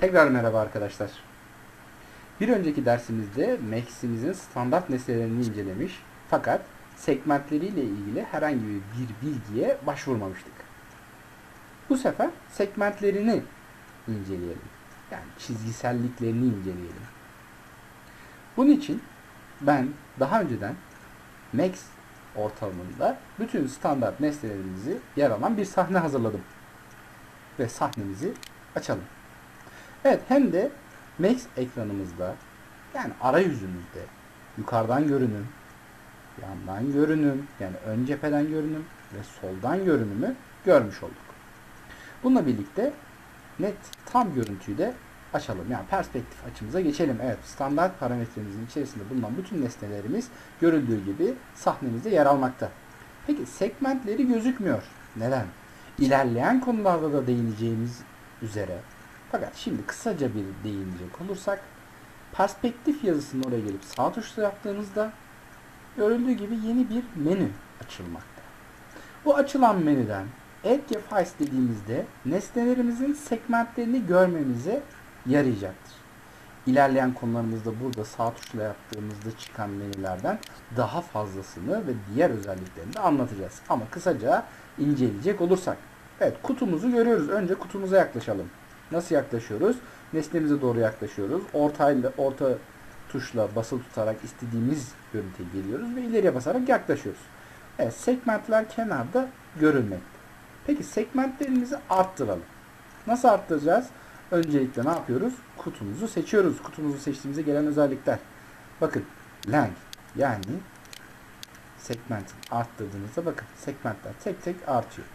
Tekrar merhaba arkadaşlar. Bir önceki dersimizde Max'imizin standart nesnelerini incelemiş fakat segmentleriyle ilgili herhangi bir bilgiye başvurmamıştık. Bu sefer segmentlerini inceleyelim. Yani çizgiselliklerini inceleyelim. Bunun için ben daha önceden Max ortamında bütün standart nesnelerimizi yer alan bir sahne hazırladım. Ve sahnemizi açalım. Evet hem de Max ekranımızda yani arayüzümüzde yukarıdan görünüm, yandan görünüm yani ön cepheden görünüm ve soldan görünümü görmüş olduk. Bununla birlikte net tam görüntüyü de açalım. Yani perspektif açımıza geçelim. Evet standart parametremizin içerisinde bulunan bütün nesnelerimiz görüldüğü gibi sahnemizde yer almakta. Peki segmentleri gözükmüyor. Neden? İlerleyen konularda da değineceğimiz üzere fakat şimdi kısaca bir değinecek olursak perspektif yazısının oraya gelip sağ tuşla yaptığınızda görüldüğü gibi yeni bir menü açılmakta. Bu açılan menüden Add Files dediğimizde nesnelerimizin segmentlerini görmemize yarayacaktır. İlerleyen konularımızda burada sağ tuşla yaptığımızda çıkan menülerden daha fazlasını ve diğer özelliklerini de anlatacağız. Ama kısaca inceleyecek olursak. Evet kutumuzu görüyoruz. Önce kutumuza yaklaşalım. Nasıl yaklaşıyoruz? Nesnemize doğru yaklaşıyoruz. Ortayla, orta tuşla basılı tutarak istediğimiz görüntüye geliyoruz ve ileriye basarak yaklaşıyoruz. Evet, segmentler kenarda görülmekte. Peki segmentlerimizi arttıralım. Nasıl arttıracağız? Öncelikle ne yapıyoruz? Kutumuzu seçiyoruz. Kutumuzu seçtiğimizde gelen özellikler. Bakın length yani segmentin arttırdığınızda bakın segmentler tek tek artıyor.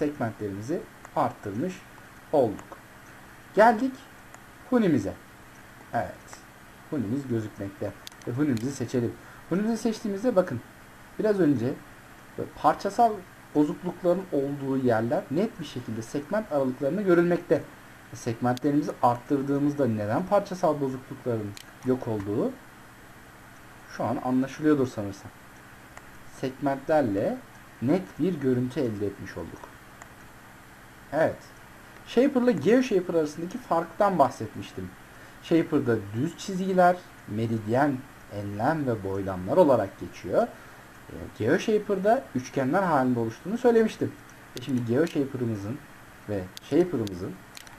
Segmentlerimizi arttırmış olduk. Geldik Huni'mize. Evet. Huni'miz gözükmekte. Ve Huni'mizi seçelim. Huni'mizi seçtiğimizde bakın biraz önce parçasal bozuklukların olduğu yerler net bir şekilde segment aralıklarını görülmekte. Segmentlerimizi arttırdığımızda neden parçasal bozuklukların yok olduğu şu an anlaşılıyordur sanırsam. Segmentlerle net bir görüntü elde etmiş olduk. Evet. Shaper ile GeoShaper arasındaki farktan bahsetmiştim. Shaper'da düz çizgiler, meridyen, enlem ve boylamlar olarak geçiyor. E, GeoShaper'da üçgenler halinde oluştuğunu söylemiştim. E şimdi GeoShaper'ımızın ve Shaper'ımızın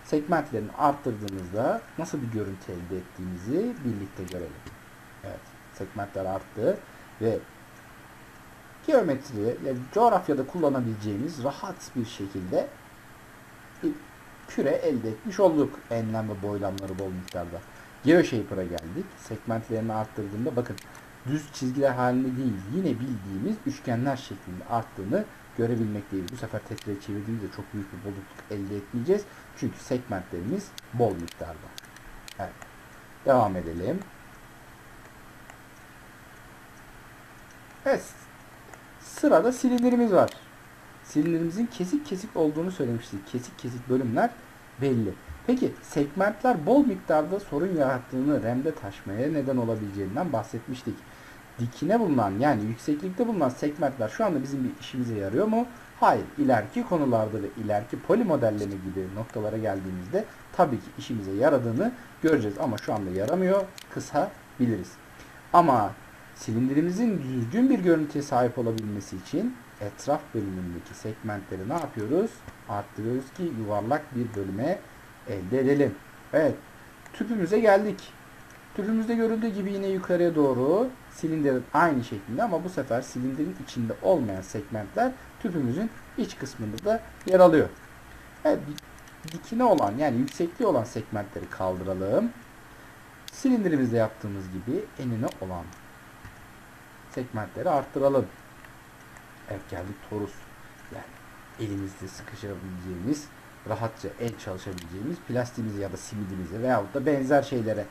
segmentlerini arttırdığımızda nasıl bir görüntü elde ettiğimizi birlikte görelim. Evet, segmentler arttı ve geometri, yani coğrafyada kullanabileceğimiz rahat bir şekilde bir küre elde etmiş olduk. Enlem ve boylamları bol miktarda. GeoShaper'a geldik. Segmentlerini arttırdığında bakın düz çizgiler halinde değil yine bildiğimiz üçgenler şeklinde arttığını görebilmekteyiz. Bu sefer tekrar çevirdiğimizde çok büyük bir bozukluk elde etmeyeceğiz. Çünkü segmentlerimiz bol miktarda. Evet. Devam edelim. Evet. Sırada silindirimiz var silindirimizin kesik kesik olduğunu söylemiştik. Kesik kesik bölümler belli. Peki segmentler bol miktarda sorun yarattığını RAM'de taşmaya neden olabileceğinden bahsetmiştik. Dikine bulunan yani yükseklikte bulunan segmentler şu anda bizim bir işimize yarıyor mu? Hayır. İleriki konularda ve ileriki poli modelleme gibi noktalara geldiğimizde tabii ki işimize yaradığını göreceğiz. Ama şu anda yaramıyor. Kısa biliriz. Ama silindirimizin düzgün bir görüntüye sahip olabilmesi için etraf bölümündeki segmentleri ne yapıyoruz? Arttırıyoruz ki yuvarlak bir bölüme elde edelim. Evet. Tüpümüze geldik. Tüpümüzde görüldüğü gibi yine yukarıya doğru silindirin aynı şeklinde ama bu sefer silindirin içinde olmayan segmentler tüpümüzün iç kısmında da yer alıyor. Evet, dikine olan yani yüksekliği olan segmentleri kaldıralım. Silindirimizde yaptığımız gibi enine olan segmentleri arttıralım. Evet geldik torus. Yani elimizde sıkışabileceğimiz, rahatça el çalışabileceğimiz plastiğimizi ya da simidimizi veyahut da benzer şeylere.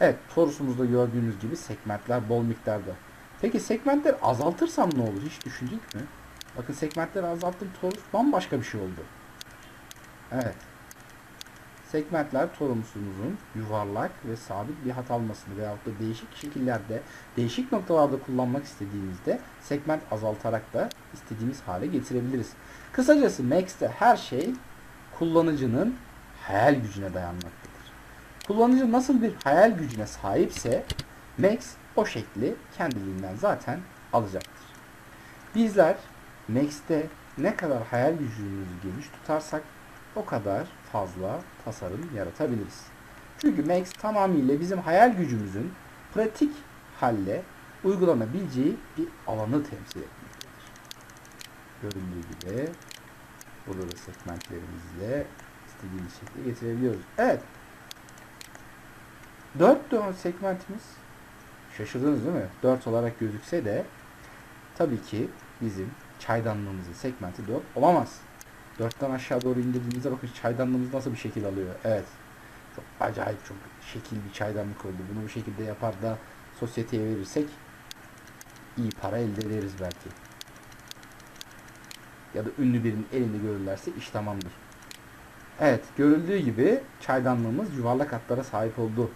Evet torusumuzda gördüğünüz gibi segmentler bol miktarda. Peki segmentleri azaltırsam ne olur? Hiç düşündük mü? Bakın segmentleri azalttım torus bambaşka bir şey oldu. Evet. Segmentler torumsuzun yuvarlak ve sabit bir hat almasını veyahut da değişik şekillerde, değişik noktalarda kullanmak istediğimizde segment azaltarak da istediğimiz hale getirebiliriz. Kısacası Max'te her şey kullanıcının hayal gücüne dayanmaktadır. Kullanıcı nasıl bir hayal gücüne sahipse Max o şekli kendiliğinden zaten alacaktır. Bizler Max'te ne kadar hayal gücümüzü geniş tutarsak o kadar fazla tasarım yaratabiliriz. Çünkü Max tamamıyla bizim hayal gücümüzün pratik halle uygulanabileceği bir alanı temsil etmektedir. Göründüğü gibi burada da segmentlerimizle istediğimiz şekilde getirebiliyoruz. Evet. 4 dön segmentimiz şaşırdınız değil mi? 4 olarak gözükse de tabii ki bizim çaydanlığımızın segmenti 4 olamaz. 4'ten aşağı doğru indirdiğimizde bakın çaydanlığımız nasıl bir şekil alıyor. Evet. Çok acayip çok şekil bir çaydanlık oldu. Bunu bu şekilde yapar da sosyeteye verirsek iyi para elde ederiz belki. Ya da ünlü birinin elinde görürlerse iş tamamdır. Evet, görüldüğü gibi çaydanlığımız yuvarlak hatlara sahip oldu.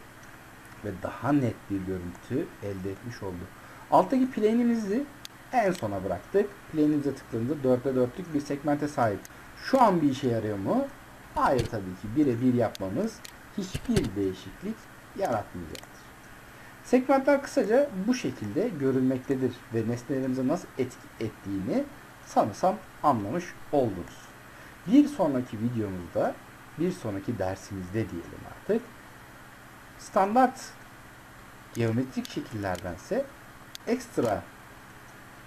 Ve daha net bir görüntü elde etmiş oldu. Alttaki plane'imizi en sona bıraktık. Plane'imize tıkladığında 4'te 4'lük bir segmente sahip. Şu an bir işe yarıyor mu? Hayır tabii ki. Birebir yapmamız hiçbir değişiklik yaratmayacaktır. Segmentler kısaca bu şekilde görülmektedir ve nesnelerimize nasıl etki ettiğini sanırsam anlamış oldunuz. Bir sonraki videomuzda, bir sonraki dersimizde diyelim artık, standart geometrik şekillerdense ekstra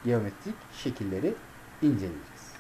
geometrik şekilleri inceleyeceğiz.